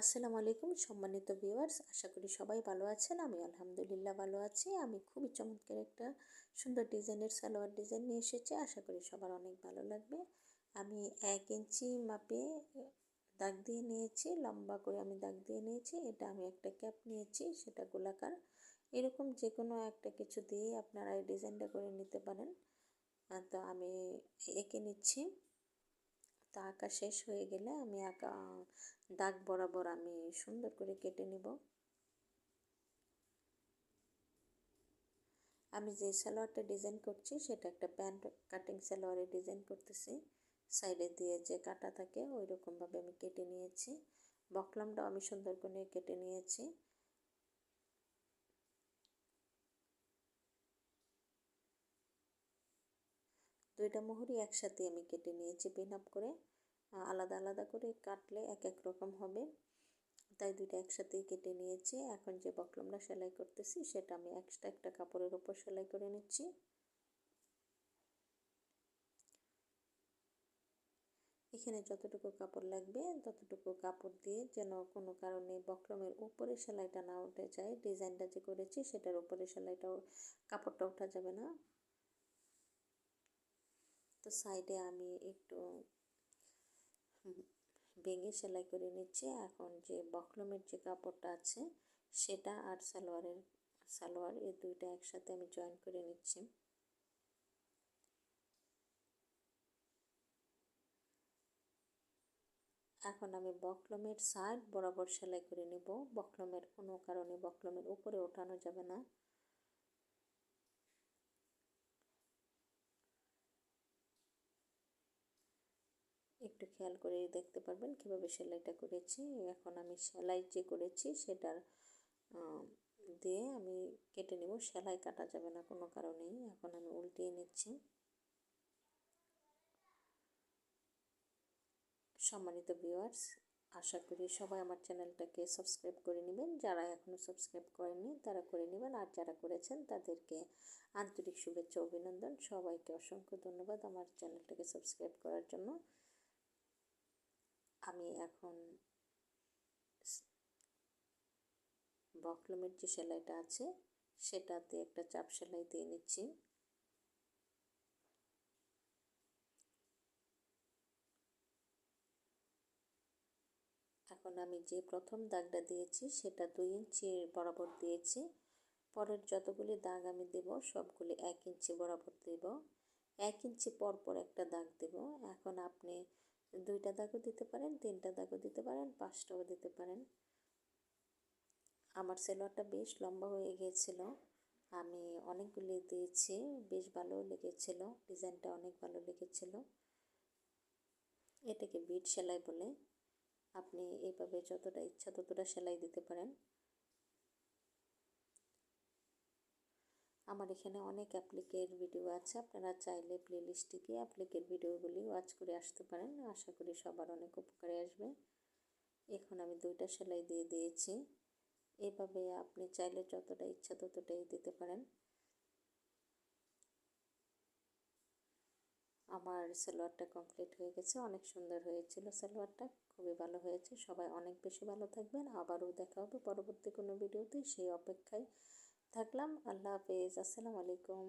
আসসালামু আলাইকুম সম্মানিত ভিউয়ার্স, আশা করি সবাই ভালো আছেন। আমি আলহামদুলিল্লাহ ভালো আছি। আমি খুবই চমৎকার একটা সুন্দর ডিজাইনের সালোয়ার ডিজাইন নিয়ে এসেছি। আশা করি সবার অনেক ভালো লাগবে। আমি এক ইঞ্চি মাপে দাগ দিয়ে নিয়েছি, লম্বা করে আমি দাগ দিয়ে নিয়েছি। এটা আমি একটা ক্যাপ নিয়েছি, সেটা গোলাকার। এরকম যে কোনো একটা কিছু দিয়ে আপনারা এই ডিজাইনটা করে নিতে পারেন। তো আমি এঁকে নিচ্ছি। তা আঁকা শেষ হয়ে গেলে আমি আঁকা দাগ বরাবর আমি সুন্দর করে কেটে নিব। আমি যে সালোয়ারটা ডিজাইন করছি সেটা একটা প্যান্ট কাটিং সালোয়ারে ডিজাইন করতেছি। সাইডে দিয়ে যে কাটা থাকে ওই রকমভাবে আমি কেটে নিয়েছি। বকলামটাও আমি সুন্দর করে কেটে নিয়েছি। দুইটা মোহরি একসাথে আমি কেটে নিয়েছি পিন আপ করে। আলাদা আলাদা করে কাটলে এক এক রকম হবে। তাই দুইটা একসাথেই কেটে নিয়েছি। এখন যে বকলমটা সেলাই করতেছি, সেটা আমি এক্সট্রা একটা কাপড়ের ওপর সেলাই করে নিচ্ছি। এখানে যতটুকু কাপড় লাগবে, ততটুকু কাপড় দিয়ে যেন কোনো কারণে বকলমের উপরে সেলাইটা না উঠে যায়, ডিজাইনটা যে করেছি, সেটার উপরে সেলাইটাও, কাপড়টা ওঠা যাবে না। তো সাইডে আমি একটু ভেঙে সেলাই করে নিচ্ছি। এখন যে বকলমের যে কাপড়টা আছে, সেটা আর সালোয়ারের, সালোয়ার এই দুইটা একসাথে আমি জয়েন করে নিচ্ছি। এখন আমি বকলমের সাইড বরাবর সেলাই করে নেব। বকলমের কোনো কারণে বকলমের উপরে ওঠানো যাবে না। একটু খেয়াল করে দেখতে পারবেন কীভাবে সেলাইটা করেছি। এখন আমি সেলাই যে করেছি সেটার দিয়ে আমি কেটে নেব। সেলাই কাটা যাবে না কোনো কারণেই। এখন আমি উল্টিয়ে নিচ্ছি। সম্মানিত ভিউয়ার্স আশা করি সবাই আমার চ্যানেলটাকে সাবস্ক্রাইব করে নেবেন। যারা এখনও সাবস্ক্রাইব করেননি, তারা করে নেবেন। আর যারা করেছেন, তাদেরকে আন্তরিক শুভেচ্ছা অভিনন্দন। সবাইকে অসংখ্য ধন্যবাদ আমার চ্যানেলটাকে সাবস্ক্রাইব করার জন্য। আমি এখন বকলমের যে সেলাইটা আছে, সেটাতে একটা চাপ সেলাই দিয়ে নিচ্ছি। এখন আমি যে প্রথম দাগটা দিয়েছি, সেটা দুই ইঞ্চি বরাবর দিয়েছি। পরের যতগুলি দাগ আমি দেব, সবগুলি এক ইঞ্চি বরাবর দেব। এক ইঞ্চি পর পর একটা দাগ দেব। এখন আপনি দুইটা দাগও দিতে পারেন, তিনটা দাগও দিতে পারেন, পাঁচটাও দিতে পারেন। আমার সেলোয়ারটা বেশ লম্বা হয়ে গিয়েছিল। আমি অনেকগুলি দিয়েছি, বেশ ভালো লেগেছিল, ডিজাইনটা অনেক ভালো লেগেছিল। এটাকে বিট সেলাই বলে। আপনি এইভাবে যতটা ইচ্ছা ততটা সেলাই দিতে পারেন। আমার এখানে অনেক অ্যাপ্লিকের ভিডিও আছে। আপনারা চাইলে প্লেলিস্টে গিয়ে অ্যাপ্লিকের ভিডিওগুলি ওয়াচ করে আসতে পারেন। আশা করি সবার অনেক উপকারে আসবে। এখন আমি দুইটা সেলাই দিয়ে দিয়েছি। এভাবে আপনি চাইলে যতটা ইচ্ছা ততটাই দিতে পারেন। আমার সালোয়ারটা কমপ্লিট হয়ে গেছে। অনেক সুন্দর হয়েছিল সালোয়ারটা। খুবই ভালো হয়েছে। সবাই অনেক বেশি ভালো থাকবেন। আবারও দেখা হবে পরবর্তী কোনো ভিডিওতে সেই অপেক্ষায় থাকলাম আল্লাহ হাফেজ আসসালামু আলাইকুম।